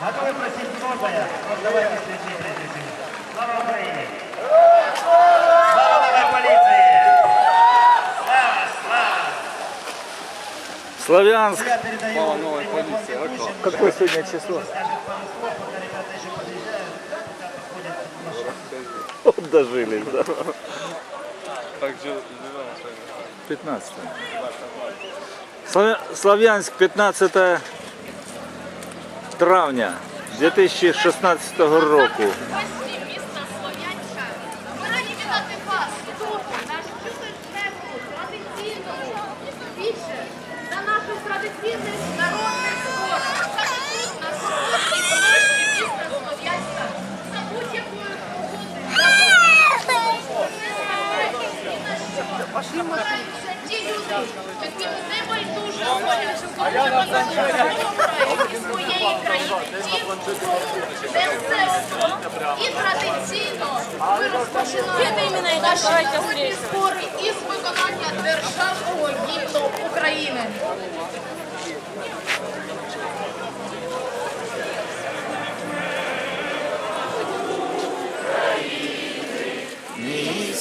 Готовы просить многое? Вот давайте встречи прежде Слава Украине! Слава новой полиции! Слава, слава! Славянск. Слава новой полиции. Какое сегодня число? Дожились, да. Так вами. 15. Славя- Славянск, 15 травня 2016 року. Своєї країни, ті, не все. І традиційно ми розпочинаємо наші збори із виконання державного гімну України. і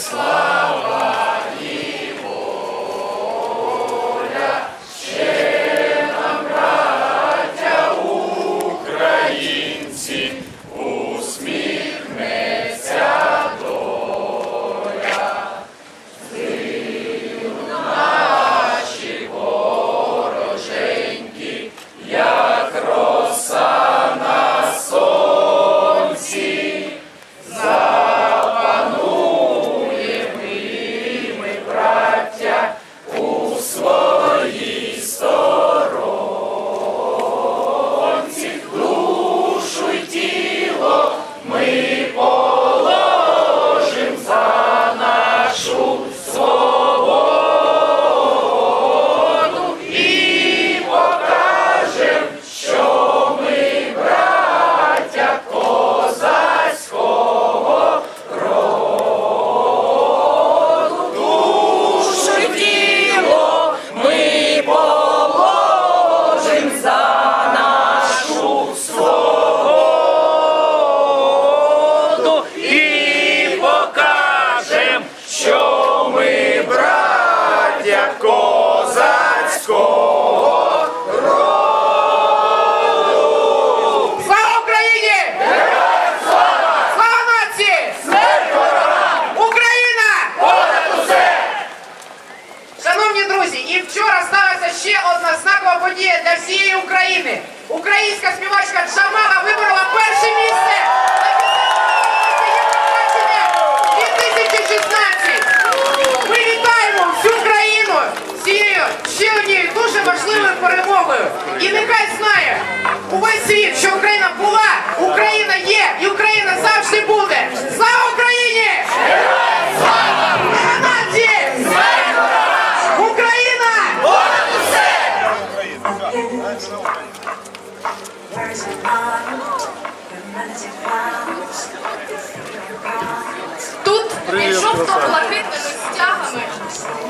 Українська співачка Джамала виборола перше місце на Євробачення 2016. Ми вітаємо всю країну з цією ще однією дуже важливою перемогою. І нехай знає увесь світ, що Україна була, Україна є і Україна завжди буде. Слава Україні! Слава жовто-блакитними стягами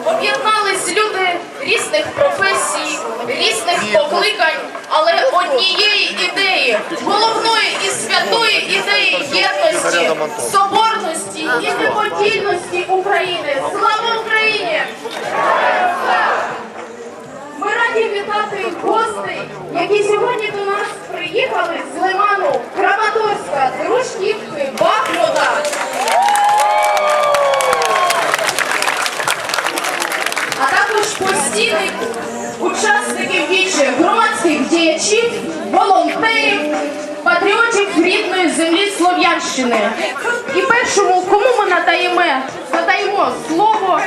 об'єднались люди різних професій, різних покликань, але однієї ідеї, головної і святої ідеї єдності, соборності і неподільності України. Слава Україні! Ми раді вітати гостей, які сьогодні до нас приїхали землі Слов'янщини. І першому, кому ми надаємо, надаємо слово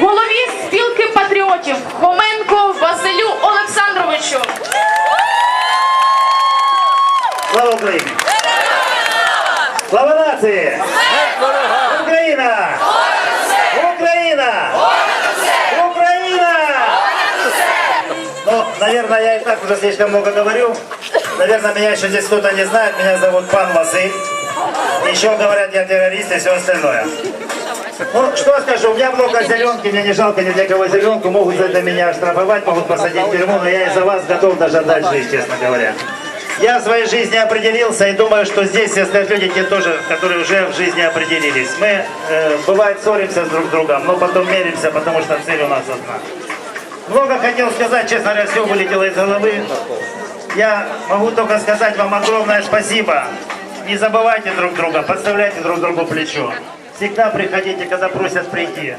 голові спілки патріотів Хоменко Василю Олександровичу. Слава Україні! Слава нації! Україна! Україна! Украина! Ну, наверное, я и так уже слишком много говорю. Наверное, меня еще здесь кто-то не знает. Меня зовут Пан Василь. Еще говорят, я террорист и все остальное. Ну, что скажу, у меня много зеленки, мне не жалко ни для кого зеленку, могут за это меня оштрафовать, могут посадить в тюрьму, но я из-за вас готов даже отдать жизнь, честно говоря. Я в своей жизни определился и думаю, что здесь все стоят люди, те тоже, которые уже в жизни определились. Мы, э, бывает, ссоримся друг с другом, но потом миримся, потому что цель у нас одна. Много хотел сказать, честно говоря, все вылетело из головы. Я могу только сказать вам огромное спасибо. Не забывайте друг друга, подставляйте друг другу плечо. Всегда приходите, когда просят прийти.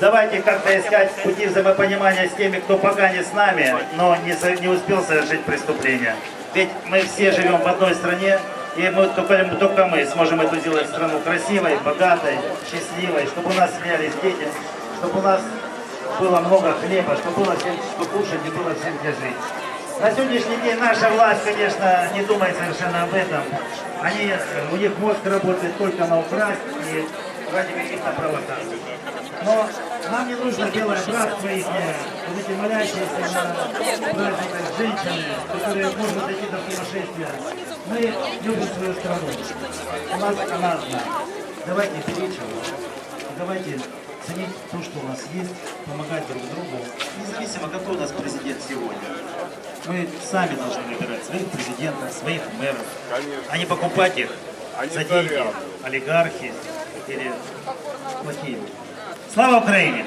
Давайте как-то искать пути взаимопонимания с теми, кто пока не с нами, но не, не успел совершить преступление. Ведь мы все живем в одной стране, и мы только, только мы сможем эту сделать страну красивой, богатой, счастливой, чтобы у нас смеялись дети, чтобы у нас было много хлеба, чтобы было всем что кушать и было всем где жить. На сегодняшний день наша власть, конечно, не думает совершенно об этом. Они, э, у них мозг работает только на украсть и ради каких-то провокаций. Но нам не нужно белое братство их, вот эти молящиеся на праздниках женщины, которые могут дойти до сумасшествия. Мы любим свою страну. У нас она одна. Давайте беречь. Давайте ценить то, что у нас есть, помогать друг другу, независимо, какой у нас президент сегодня. Мы сами должны выбирать своих президентов, своих мэров, а не покупать их за деньги олигархи или плохие. Слава Украине!